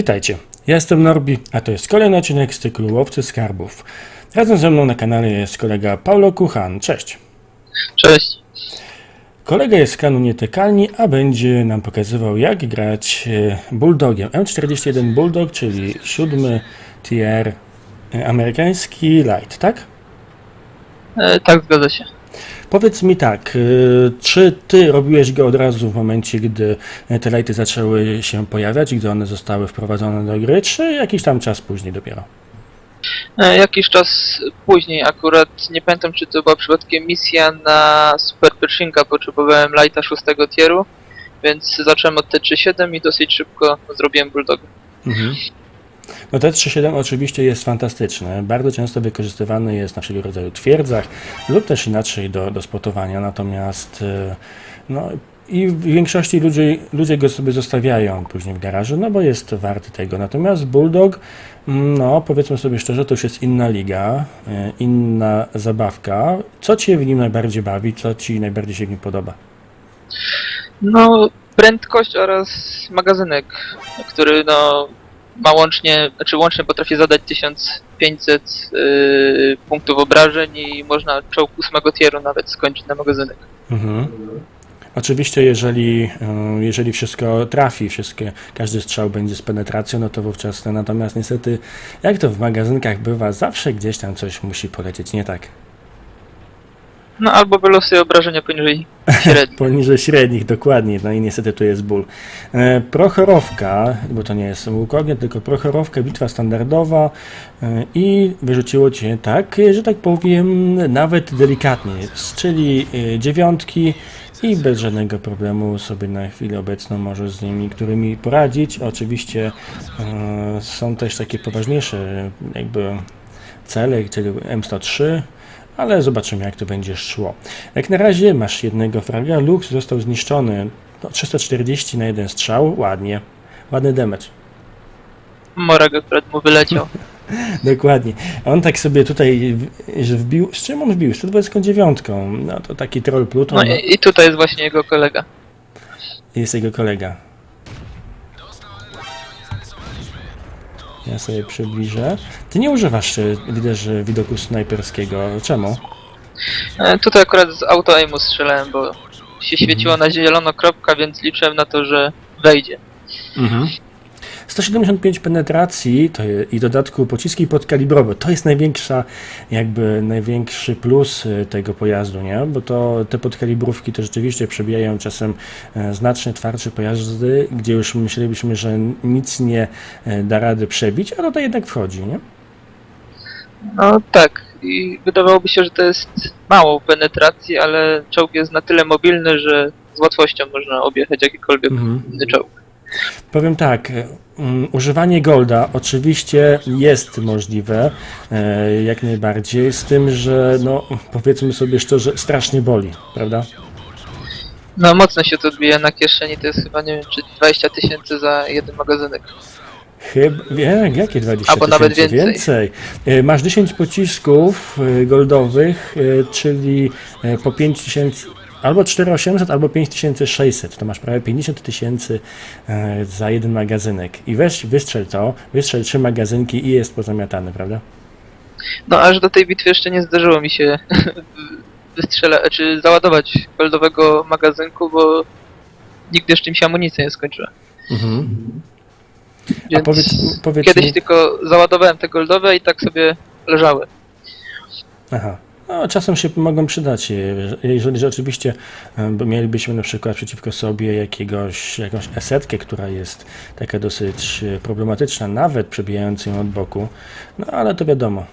Witajcie, ja jestem Norbi, a to jest kolejny odcinek z cyklu Łowcy Skarbów. Razem ze mną na kanale jest kolega Paulo Kuchan. Cześć. Cześć. Kolega jest z klanu Nietykalni, a będzie nam pokazywał jak grać e, Bulldogiem. M41 Bulldog, czyli siódmy tier e, amerykański light, tak? E, tak, zgadza się. Powiedz mi tak, e, czy ty robiłeś go od razu w momencie, gdy e, te lighty zaczęły się pojawiać, gdy one zostały wprowadzone do gry, czy jakiś tam czas później dopiero? E, jakiś czas później akurat, nie pamiętam czy to była przypadkiem misja na Super Pershinga, potrzebowałem lighta 6 tieru, więc zacząłem od T37 i dosyć szybko zrobiłem Bulldoga. Mhm. No T37 oczywiście jest fantastyczny. Bardzo często wykorzystywany jest na wszelkiego rodzaju twierdzach lub też inaczej do, do spotowania, natomiast e, no i w większości ludzie, ludzie go sobie zostawiają później w garażu, no bo jest warty tego. Natomiast Bulldog, mm, no powiedzmy sobie szczerze, to już jest inna liga, e, inna zabawka. Co Cię w nim najbardziej bawi, co Ci najbardziej się w nim podoba? No, prędkość oraz magazynek, który no ma łącznie, znaczy łącznie potrafi zadać 1500 yy, punktów obrażeń i można czołg 8 tieru nawet skończyć na magazynek. Mhm. Oczywiście, jeżeli, e, jeżeli wszystko trafi, wszystkie, każdy strzał będzie z penetracją, no to wówczas. Natomiast niestety, jak to w magazynkach bywa, zawsze gdzieś tam coś musi polecieć nie tak. No albo wylosuje obrażenia poniżej średnich. Poniżej średnich, dokładnie. No i niestety tu jest ból. E, prochorowka, bo to nie jest łuk ognia, tylko prochorowka, bitwa standardowa e, i wyrzuciło cię tak, że tak powiem, nawet delikatnie. Czyli e, dziewiątki i bez żadnego problemu sobie na chwilę obecną możesz z nimi, którymi poradzić. Oczywiście e, są też takie poważniejsze jakby cele, czyli M103, ale zobaczymy jak to będzie szło. Jak na razie masz jednego fraga, Lux został zniszczony no, 340 na jeden strzał, ładnie, ładny damage. Morag akurat mu wyleciał. Dokładnie. On tak sobie tutaj wbił, z czym on wbił? Z 129. No to taki troll Pluton No i, i tutaj jest właśnie jego kolega. jest jego kolega. Ja sobie przybliżę. Ty nie używasz, e, liderze, widoku snajperskiego. Czemu? E, tutaj akurat z auto aimu strzelałem, bo się świeciło na zielono kropka, więc liczyłem na to, że wejdzie. Mhm. 175 penetracji to i w dodatku pociski podkalibrowe. To jest największa, jakby największy plus y, tego pojazdu, nie? Bo to te podkalibrówki to rzeczywiście przebijają czasem e, znacznie twardsze pojazdy, gdzie już myślelibyśmy, że nic nie e, da rady przebić, a to jednak wchodzi, nie? No tak, i wydawałoby się, że to jest mało penetracji, ale czołg jest na tyle mobilny, że z łatwością można objechać jakikolwiek Mhm. inny czołg. Powiem tak, e, mm, używanie golda oczywiście jest możliwe, e, jak najbardziej, z tym, że no powiedzmy sobie szczerze, strasznie boli, prawda? No mocno się to odbija na kieszeni, to jest chyba nie wiem czy 20 tysięcy za jeden magazynek. Chyba, jak, jakie 20 Albo nawet tysięcy? więcej. E, Masz 10 pocisków goldowych, czyli po 5 tysięcy, albo 4800, albo 5600. To masz prawie 50 tysięcy e, za jeden magazynek. I weź, wystrzel to, wystrzel trzy magazynki i jest pozamiatany, prawda? No aż do tej bitwy jeszcze nie zdarzyło mi się wystrzela, czy załadować goldowego magazynku, bo nigdy jeszcze mi się amunicja nie skończyła. Mhm. A Więc powiedz, powiedz kiedyś mi... tylko załadowałem te goldowe i tak sobie leżały. Aha. No, czasem się mogą przydać, je- jeżeli rzeczywiście e, mielibyśmy na przykład przeciwko sobie jakiegoś, jakąś esetkę, która jest taka dosyć e, problematyczna, nawet przebijającą ją od boku, no ale to wiadomo.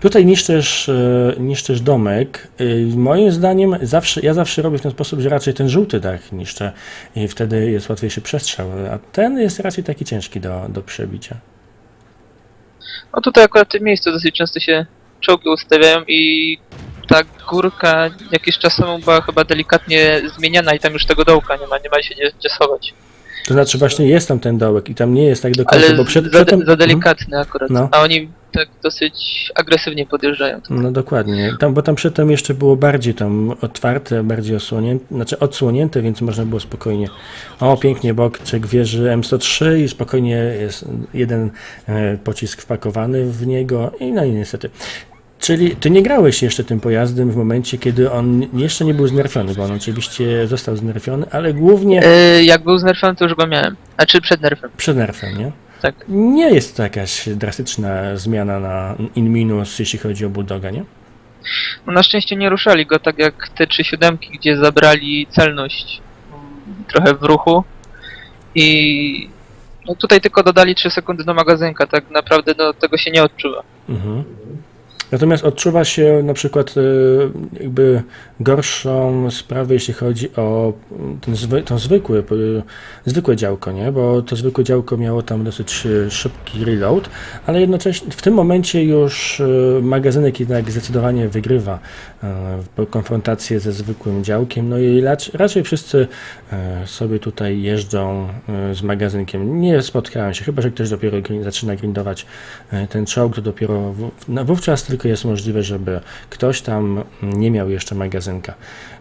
Tutaj niszczysz, e, niszczysz domek. E, Moim zdaniem zawsze, ja zawsze robię w ten sposób, że raczej ten żółty dach niszczę i wtedy jest łatwiejszy przestrzał, a ten jest raczej taki ciężki do, do przebicia. No tutaj akurat w tym miejscu dosyć często się czołgi ustawiają i ta górka jakiś czas temu była chyba delikatnie zmieniana i tam już tego dołka nie ma, nie ma się gdzie, gdzie schować. To znaczy właśnie jest tam ten dołek i tam nie jest tak do końca, Ale bo przed, za, przedtem... za delikatny akurat. No. A oni tak dosyć agresywnie podjeżdżają. No dokładnie, tam, bo tam przedtem jeszcze było bardziej tam otwarte, bardziej osłonięte, znaczy odsłonięte, więc można było spokojnie, o pięknie boczek wieży M103 i spokojnie jest jeden e, pocisk wpakowany w niego i no i niestety. Czyli ty nie grałeś jeszcze tym pojazdem w momencie, kiedy on jeszcze nie był znerfiony, bo on oczywiście został znerfiony, ale głównie Yy, jak był znerfowany, to już go miałem. Znaczy przed nerfem, przed nerfem, nie? tak. Nie jest to jakaś drastyczna zmiana na in minus, jeśli chodzi o Bulldoga, nie? No, na szczęście nie ruszali go tak jak te trzy siódemki, gdzie zabrali celność trochę w ruchu. I no, tutaj tylko dodali 3 sekundy do magazynka, tak naprawdę no, tego się nie odczuwa. Mhm. Natomiast odczuwa się na przykład e, jakby gorszą sprawę, jeśli chodzi o ten zwy, to zwykłe, e, zwykłe działko, nie? Bo to zwykłe działko miało tam dosyć e, szybki reload, ale jednocześnie w tym momencie już e, magazynek jednak zdecydowanie wygrywa konfrontację ze zwykłym działkiem, no i rac- raczej wszyscy sobie tutaj jeżdżą z magazynkiem. Nie spotkałem się, chyba że ktoś dopiero zaczyna grindować ten czołg, to dopiero wówczas tylko jest możliwe, żeby ktoś tam nie miał jeszcze magazynka.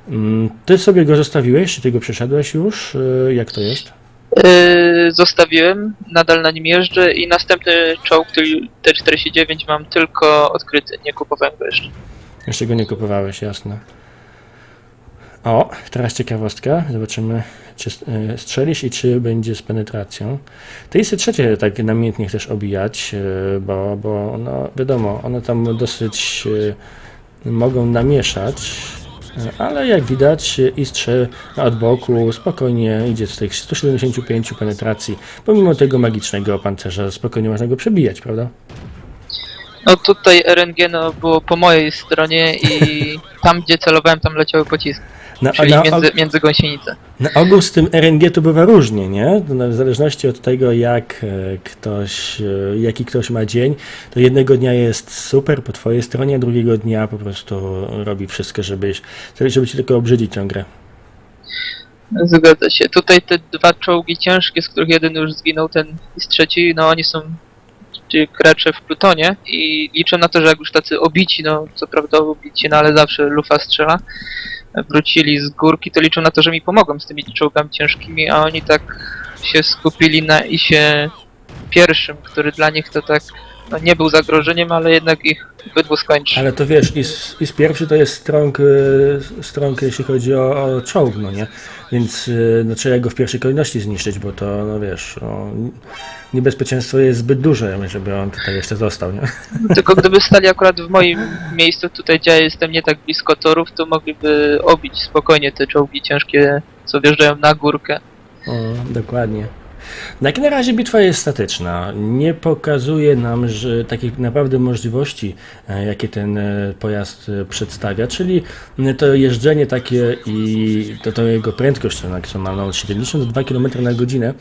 Mm, Ty sobie go zostawiłeś, czy ty go przeszedłeś już? E, Jak to jest? Yy, zostawiłem, nadal na nim jeżdżę i następny czołg, czyli T-49 mam tylko odkryty, nie kupowałem go jeszcze. Jeszcze go nie kupowałeś, jasne. O, teraz ciekawostka. Zobaczymy, czy e, strzelisz i czy będzie z penetracją. Ty jest trzecie tak namiętnie chcesz obijać, e, bo, bo no, wiadomo, one tam dosyć e, mogą namieszać. Ale jak widać, Istrze od boku spokojnie idzie z tych 175 penetracji. Pomimo tego magicznego pancerza, spokojnie można go przebijać, prawda? No tutaj RNG no, było po mojej stronie i tam gdzie celowałem, tam leciały pociski, Na, czyli na, między, między gąsienice. Na ogół z tym RNG to bywa różnie, nie? W zależności od tego, jak e, ktoś, e, jaki ktoś ma dzień, to jednego dnia jest super po twojej stronie, a drugiego dnia po prostu robi wszystko, żebyś, żeby ci tylko obrzydzić tę grę. Zgadza się. Tutaj te dwa czołgi ciężkie, z których jeden już zginął, ten i z trzeci, no oni są ci kracze w Plutonie i liczę na to, że jak już tacy obici, no co prawda obici, no ale zawsze lufa strzela, wrócili z górki, to liczę na to, że mi pomogą z tymi czołgami ciężkimi, a oni tak się skupili na isie pierwszym, który dla nich to tak no, nie był zagrożeniem, ale jednak ich obydwu skończy. Ale to wiesz, IS, IS pierwszy to jest strong, e, strong jeśli chodzi o, o czołg, no nie? Więc e, no, trzeba go w pierwszej kolejności zniszczyć, bo to, no wiesz, no, niebezpieczeństwo jest zbyt duże, żeby on tutaj jeszcze został, nie? Tylko gdyby stali akurat w moim miejscu, tutaj gdzie ja jestem nie tak blisko torów, to mogliby obić spokojnie te czołgi ciężkie, co wjeżdżają na górkę. O, dokładnie. Jak na razie bitwa jest statyczna. Nie pokazuje nam, że takich naprawdę możliwości, e, jakie ten e, pojazd e, przedstawia, czyli to jeżdżenie takie i to, to jego prędkość to maksymalna od 72 km na godzinę,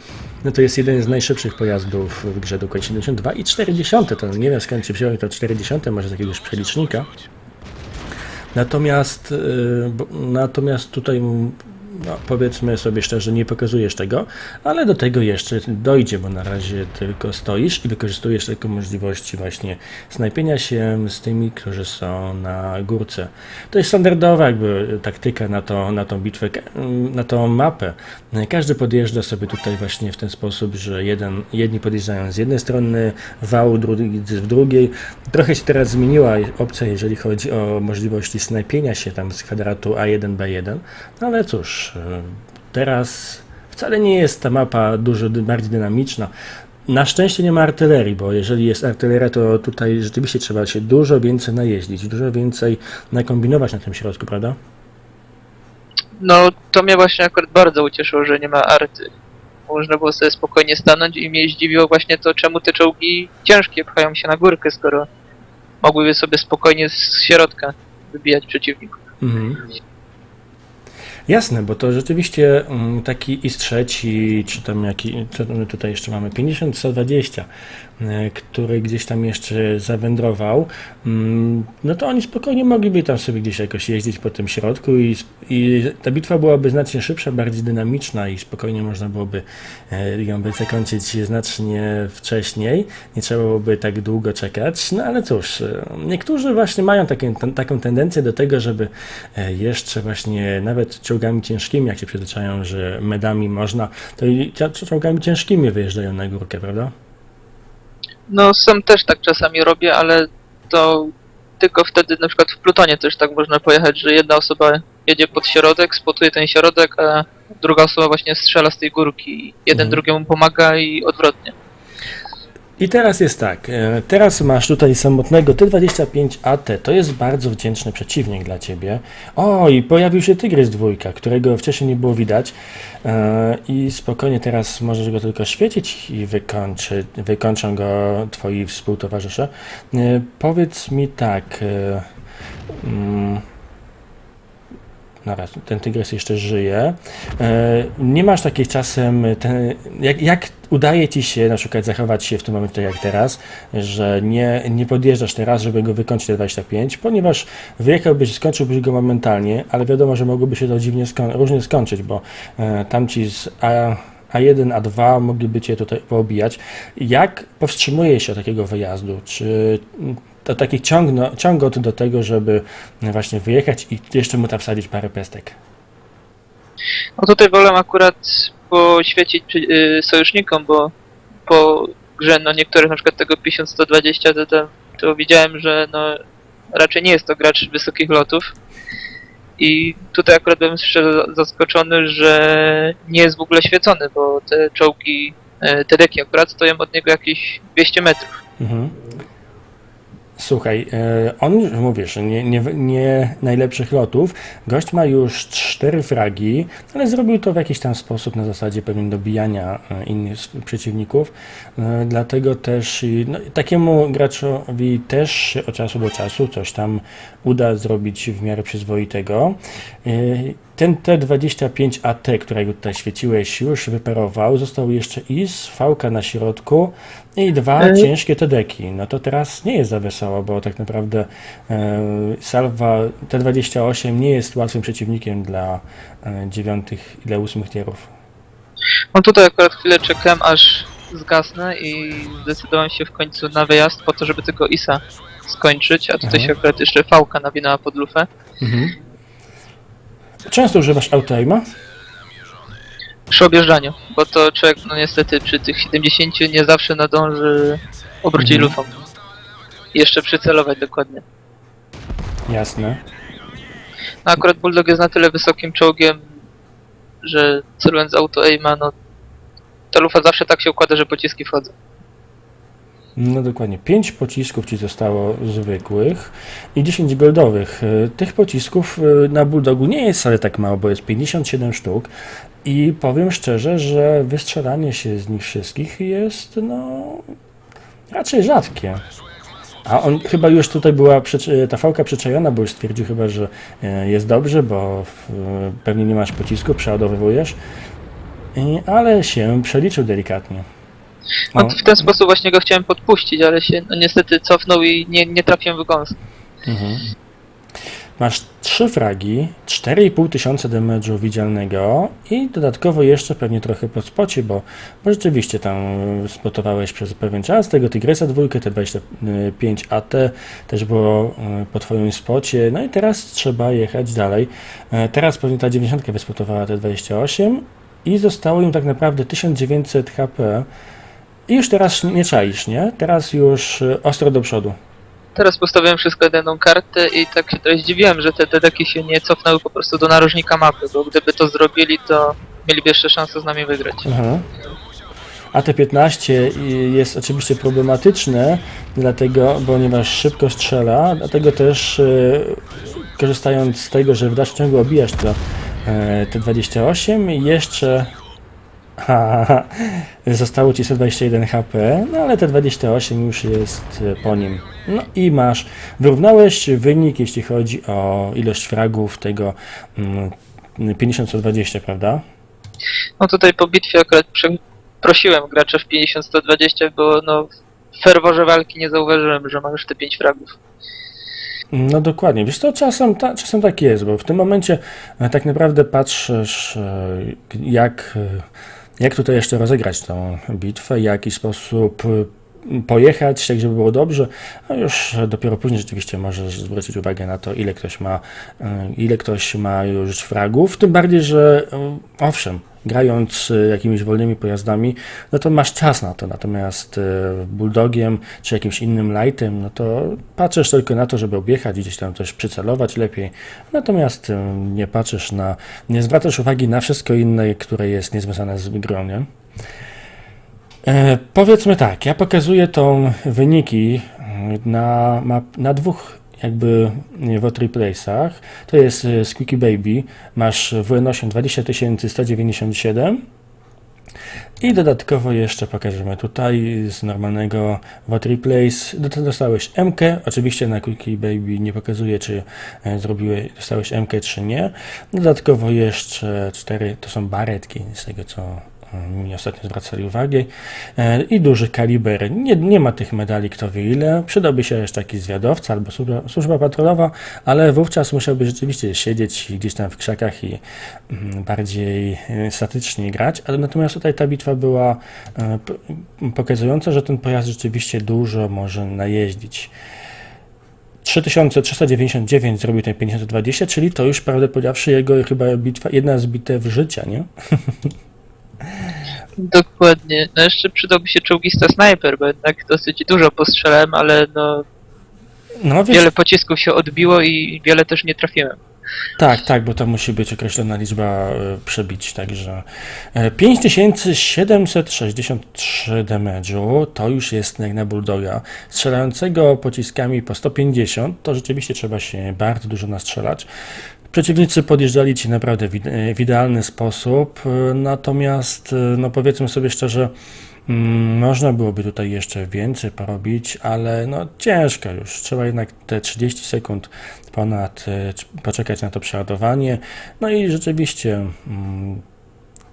no to jest jeden z najszybszych pojazdów w grze dokładnie 72 i 40. To nie wiem skąd się wziąłem to 40, może z jakiegoś przelicznika. Natomiast, natomiast tutaj no, powiedzmy sobie szczerze, nie pokazujesz tego, ale do tego jeszcze dojdzie, bo na razie tylko stoisz i wykorzystujesz tylko możliwości właśnie snajpienia się z tymi, którzy są na górce. To jest standardowa jakby taktyka na, to, na tą bitwę, na tą mapę. Każdy podjeżdża sobie tutaj właśnie w ten sposób, że jeden, jedni podjeżdżają z jednej strony wału, drugi z drugiej. Trochę się teraz zmieniła opcja, jeżeli chodzi o możliwości snajpienia się tam z kwadratu A1B1, no ale cóż, e, teraz wcale nie jest ta mapa dużo bardziej dynamiczna. Na szczęście nie ma artylerii, bo jeżeli jest artyleria, to tutaj rzeczywiście trzeba się dużo więcej najeździć, dużo więcej nakombinować na tym środku, prawda? No to mnie właśnie akurat bardzo ucieszyło, że nie ma arty. Można było sobie spokojnie stanąć i mnie zdziwiło właśnie to, czemu te czołgi ciężkie pchają się na górkę, skoro mogłyby sobie spokojnie z środka wybijać przeciwników. Mhm. Jasne, bo to rzeczywiście mm, taki IS trzeci, czy tam jaki, tutaj jeszcze mamy, 50-120, e, który gdzieś tam jeszcze zawędrował, mm, no to oni spokojnie mogliby tam sobie gdzieś jakoś jeździć po tym środku i, i ta bitwa byłaby znacznie szybsza, bardziej dynamiczna i spokojnie można byłoby e, ją by zakończyć znacznie wcześniej, nie trzeba byłoby tak długo czekać, no ale cóż, e, niektórzy właśnie mają takie, taką tendencję do tego, żeby jeszcze właśnie nawet czołgami ciężkimi, jak się przyzwyczają, że medami można, to i czołgami ciężkimi wyjeżdżają na górkę, prawda? No sam też tak czasami robię, ale to tylko wtedy na przykład w Plutonie też tak można pojechać, że jedna osoba jedzie pod środek, spotuje ten środek, a druga osoba właśnie strzela z tej górki. Jeden Mhm. drugiemu pomaga i odwrotnie. I teraz jest tak, e, teraz masz tutaj samotnego T25AT, to jest bardzo wdzięczny przeciwnik dla Ciebie. O, i pojawił się Tygrys dwójka, którego wcześniej nie było widać E, i spokojnie teraz możesz go tylko świecić i wykończy, wykończą go Twoi współtowarzysze. E, Powiedz mi tak, mm, Dobra, ten tygrys jeszcze żyje. E, Nie masz takich czasem, ten, jak, jak udaje ci się na przykład zachować się w tym momencie jak teraz, że nie, nie podjeżdżasz teraz, żeby go wykończyć te 25, ponieważ wyjechałbyś, skończyłbyś go momentalnie, ale wiadomo, że mogłoby się to dziwnie różnie skończyć, bo e, tamci z A, A1, A2 mogliby cię tutaj poobijać. Jak powstrzymuje się od takiego wyjazdu? Czy to taki ciągno, ciągot do tego, żeby właśnie wyjechać i jeszcze mu tam wsadzić parę pestek? No tutaj wolę akurat poświecić przy- y, sojusznikom, bo po grze no niektórych na przykład tego 1120 to, to, to widziałem, że no raczej nie jest to gracz wysokich lotów. I tutaj akurat byłem szczerze zaskoczony, że nie jest w ogóle świecony, bo te czołgi, te deki akurat stoją od niego jakieś 200 metrów. Mhm. Słuchaj, e, on, mówisz, nie, nie, nie najlepszych lotów. Gość ma już cztery fragi, ale zrobił to w jakiś tam sposób na zasadzie pewnie dobijania e, innych przeciwników. E, Dlatego też no, takiemu graczowi też od czasu do czasu coś tam uda zrobić w miarę przyzwoitego. Ten T25AT, którego tutaj świeciłeś, już wyparował. Został jeszcze IS, VK na środku i dwa E. ciężkie TDeki. No to teraz nie jest za wesoło, bo tak naprawdę e, Salwa T28 nie jest łatwym przeciwnikiem dla e, dziewiątych i dla ósmych tierów. No tutaj akurat chwilę czekałem aż zgasnę i zdecydowałem się w końcu na wyjazd po to, żeby tylko ISA skończyć, a tutaj Mhm. się akurat jeszcze fałka nawinęła pod lufę. Mhm. Często używasz autoaima? przy objeżdżaniu, bo to człowiek no niestety przy tych 70 nie zawsze nadąży obrócić Mhm. lufą. Jeszcze przycelować dokładnie. Jasne. No akurat Bulldog jest na tyle wysokim czołgiem, że celując auto aima, no ta lufa zawsze tak się układa, że pociski wchodzą. No dokładnie. 5 pocisków ci zostało zwykłych i 10 goldowych. E, Tych pocisków e, na Bulldogu nie jest wcale tak mało, bo jest 57 sztuk i powiem szczerze, że wystrzelanie się z nich wszystkich jest no raczej rzadkie. A on chyba już tutaj była przeczy- ta fałka przyczajona, bo już stwierdził chyba, że e, jest dobrze, bo pewnie nie masz pocisku, przeładowywujesz, ale się przeliczył delikatnie. No O. w ten sposób właśnie go chciałem podpuścić, ale się no, niestety cofnął i nie, nie trafiłem w gąs. Mhm. Masz trzy fragi, 4,5 tysiąca damage'u widzialnego i dodatkowo jeszcze pewnie trochę po spocie, bo, bo rzeczywiście tam spotowałeś przez pewien czas tego Tygrysa dwójkę, te 25 AT też było e, po twoim spocie, no i teraz trzeba jechać dalej. E, Teraz pewnie ta 90 wyspotowała te 28 i zostało im tak naprawdę 1900 HP i już teraz nie czaisz, nie? Teraz już e, ostro do przodu. Teraz postawiłem wszystko jedną kartę i tak się trochę zdziwiłem, że te dedeki się nie cofnęły po prostu do narożnika mapy, bo gdyby to zrobili, to mieliby jeszcze szansę z nami wygrać. Aha. AT-15 i- jest oczywiście problematyczne, dlatego, ponieważ szybko strzela, dlatego też e, korzystając z tego, że w dalszym ciągu obijasz to e, T-28 jeszcze zostało ci 121 HP, no ale T-28 już jest e, po nim. No i masz, wyrównałeś wynik, jeśli chodzi o ilość fragów tego mm, 50-120, prawda? No tutaj po bitwie akurat prosiłem gracza w 50-120, bo no w ferworze walki nie zauważyłem, że ma już te 5 fragów. No dokładnie. Wiesz to czasem, ta, czasem tak jest, bo w tym momencie e, tak naprawdę patrzysz, e, jak, jak tutaj jeszcze rozegrać tą bitwę, w jaki sposób pojechać, tak żeby było dobrze, a już dopiero później rzeczywiście możesz zwrócić uwagę na to, ile ktoś ma, e, ile ktoś ma już fragów, tym bardziej, że e, owszem, grając e, jakimiś wolnymi pojazdami, no to masz czas na to, natomiast bulldogiem czy jakimś innym lightem, no to patrzysz tylko na to, żeby objechać gdzieś tam coś przycelować lepiej, natomiast nie patrzysz na, nie zwracasz uwagi na wszystko inne, które jest niezwiązane z grą, nie? E, powiedzmy tak, ja pokazuję tą wyniki e, na, map, na dwóch jakby w replaysach. To jest e, Squeaky Baby, masz WN8 20197 i dodatkowo jeszcze pokażemy tutaj z normalnego What Replace do- dostałeś MK, oczywiście na Quickie Baby nie pokazuje czy e, zrobiłeś, dostałeś MK czy nie. Dodatkowo jeszcze cztery, to są baretki z tego co mi ostatnio zwracali uwagę E, i duży kaliber. Nie, nie ma tych medali kto wie ile. Przydałby się jeszcze jakiś zwiadowca albo służba, służba patrolowa, ale wówczas musiałby rzeczywiście siedzieć gdzieś tam w krzakach i mm, bardziej e, statycznie grać. Ale natomiast tutaj ta bitwa była e, pokazująca, że ten pojazd rzeczywiście dużo może najeździć. 3399 zrobił ten 520, czyli to już prawdę powiedziawszy jego chyba bitwa, jedna z bitew życia, nie? Dokładnie. No jeszcze przydałby się czołgista snajper, bo jednak dosyć dużo postrzelałem, ale no No wiesz, wiele pocisków się odbiło i wiele też nie trafiłem. Tak, tak, bo to musi być określona liczba e, przebić, także e, 5763 damage'u to już jest jak na bulldoga. Strzelającego pociskami po 150 to rzeczywiście trzeba się bardzo dużo nastrzelać. Przeciwnicy podjeżdżali ci naprawdę w ide- w idealny sposób, e, natomiast e, no powiedzmy sobie szczerze, Mm, Można byłoby tutaj jeszcze więcej porobić, ale no ciężko już. Trzeba jednak te 30 sekund ponad e, poczekać na to przeładowanie. No i rzeczywiście mm,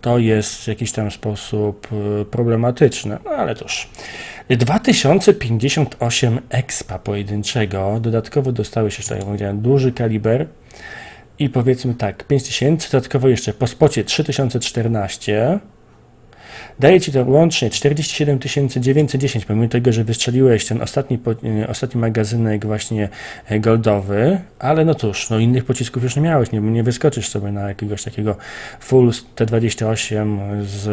to jest w jakiś tam sposób problematyczne, no ale cóż. 2058 expa pojedynczego, dodatkowo dostałeś jeszcze, jak powiedziałem, duży kaliber i powiedzmy tak, 5000, dodatkowo jeszcze po spocie 3014, Daje ci to łącznie 47 910, pomimo tego, że wystrzeliłeś ten ostatni, e, ostatni magazynek właśnie e, goldowy, ale no cóż, no innych pocisków już nie miałeś, nie, nie wyskoczysz sobie na jakiegoś takiego full T28 z,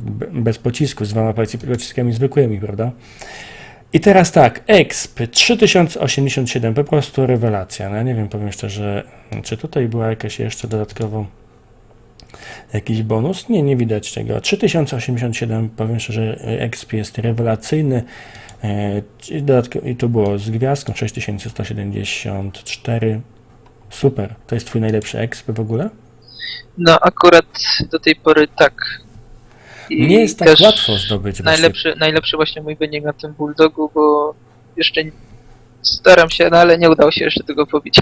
be- bez pocisku, z dwoma poci- pociskami zwykłymi, prawda? I teraz tak, EXP 3087, po prostu rewelacja. No ja nie wiem, powiem szczerze, czy tutaj była jakaś jeszcze dodatkowo jakiś bonus? Nie, nie widać tego. 3087, powiem szczerze, EXP jest rewelacyjny. E, i dodatko- I to było z gwiazdką 6174. Super. To jest twój najlepszy EXP w ogóle? No akurat do tej pory tak. I Nie jest tak łatwo zdobyć właśnie. Najlepszy, najlepszy właśnie mój wynik na tym bulldogu, bo jeszcze staram się, no ale nie udało się jeszcze tego pobić.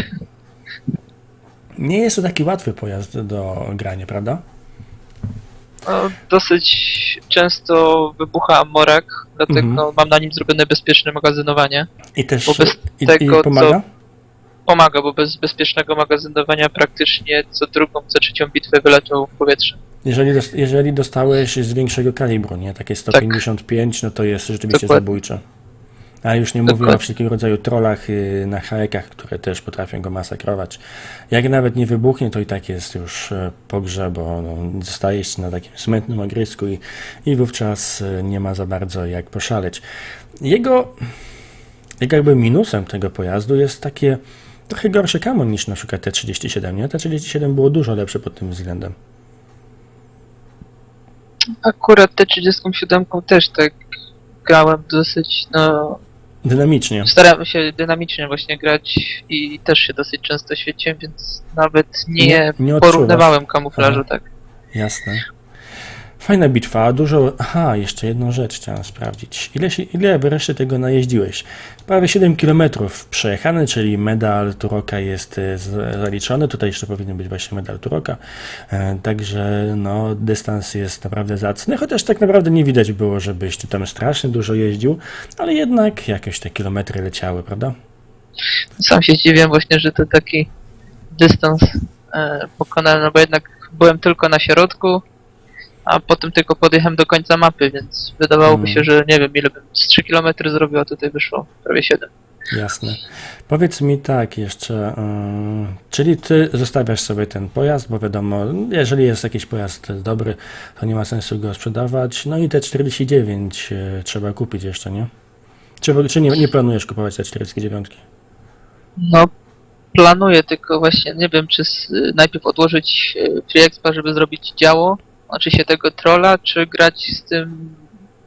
Nie jest to taki łatwy pojazd do grania, prawda? No, dosyć często wybucha morak, dlatego Mhm. mam na nim zrobione bezpieczne magazynowanie. I też Bo bez i, i tego, pomaga? co- Pomaga, bo bez bezpiecznego magazynowania praktycznie co drugą, co trzecią bitwę wylecą w powietrze. Jeżeli, jeżeli dostałeś z większego kalibru, nie? Takie 155, no to jest rzeczywiście Dokładnie. zabójcze. A już nie mówię o Dokładnie. wszelkiego rodzaju trollach y, na hajekach, które też potrafią go masakrować. Jak nawet nie wybuchnie, to i tak jest już e, po grze, bo no, zostajesz na takim smętnym ogrysku i, i wówczas e, nie ma za bardzo jak poszaleć. Jego jak jakby minusem tego pojazdu jest takie trochę gorsze kamo niż na przykład T37, nie? T37 było dużo lepsze pod tym względem. Akurat T37 też tak grałem dosyć, no Dynamicznie. starałem się dynamicznie właśnie grać i też się dosyć często świeciłem, więc nawet nie, Nie- nie porównywałem kamuflażu, tak. Jasne. Fajna bitwa, dużo. Aha, jeszcze jedną rzecz chciałem sprawdzić. Ile, się, ile wreszcie tego najeździłeś? Prawie 7 km przejechane, czyli medal Turoka jest e, zaliczony. Tutaj jeszcze powinien być właśnie medal Turoka. E, Także no, dystans jest naprawdę zacny, chociaż tak naprawdę nie widać było, żebyś ty tam strasznie dużo jeździł, ale jednak jakieś te kilometry leciały, prawda? Sam się zdziwiłem właśnie, że to taki dystans e, pokonałem, no bo jednak byłem tylko na środku, a potem tylko podjechałem do końca mapy, więc wydawałoby Mm. się, że nie wiem ile bym z 3 km zrobił, a tutaj wyszło prawie 7. Jasne. Powiedz mi tak jeszcze, ym, czyli ty zostawiasz sobie ten pojazd, bo wiadomo, jeżeli jest jakiś pojazd dobry, to nie ma sensu go sprzedawać. No i te 49 y, trzeba kupić jeszcze, nie? Czy, czy nie, nie planujesz kupować te 49? No, planuję tylko właśnie, nie wiem, czy najpierw odłożyć e, Free Expa, żeby zrobić działo, znaczy się tego trolla, czy grać z tym,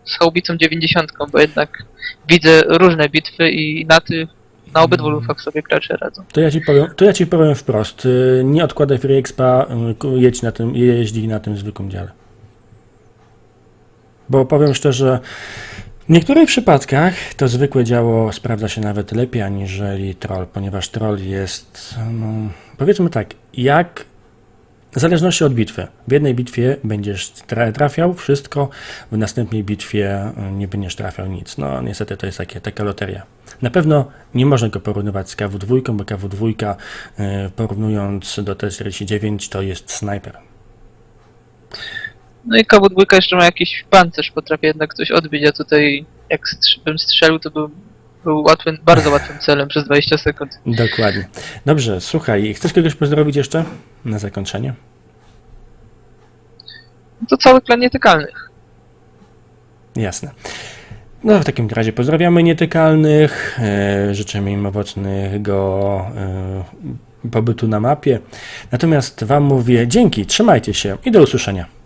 z Haubicą 90, bo jednak widzę różne bitwy i na tych, na obydwu Mm. lufach sobie gracze radzą. To ja ci powiem, to ja ci powiem wprost, y, nie odkładaj Free Expa, y, jedź na tym, jeździ na tym zwykłym dziale. Bo powiem szczerze, w niektórych przypadkach to zwykłe działo sprawdza się nawet lepiej aniżeli troll, ponieważ troll jest, no, powiedzmy tak, jak w zależności od bitwy. W jednej bitwie będziesz tra- trafiał wszystko, w następnej bitwie y, nie będziesz trafiał nic. No niestety to jest takie, taka loteria. Na pewno nie można go porównywać z KW2, bo KW2 y, porównując do T49 to jest snajper. No i KW2 jeszcze ma jakiś pancerz, potrafi jednak coś odbić, a tutaj jak bym strzelił, to był, był łatwym, bardzo łatwym celem przez 20 sekund. Dokładnie. Dobrze, słuchaj, chcesz kogoś pozdrowić jeszcze na zakończenie? No to cały klan nietykalnych. Jasne. No w takim razie pozdrawiamy nietykalnych, e, życzymy im owocnego e, pobytu na mapie. Natomiast Wam mówię dzięki, trzymajcie się i do usłyszenia.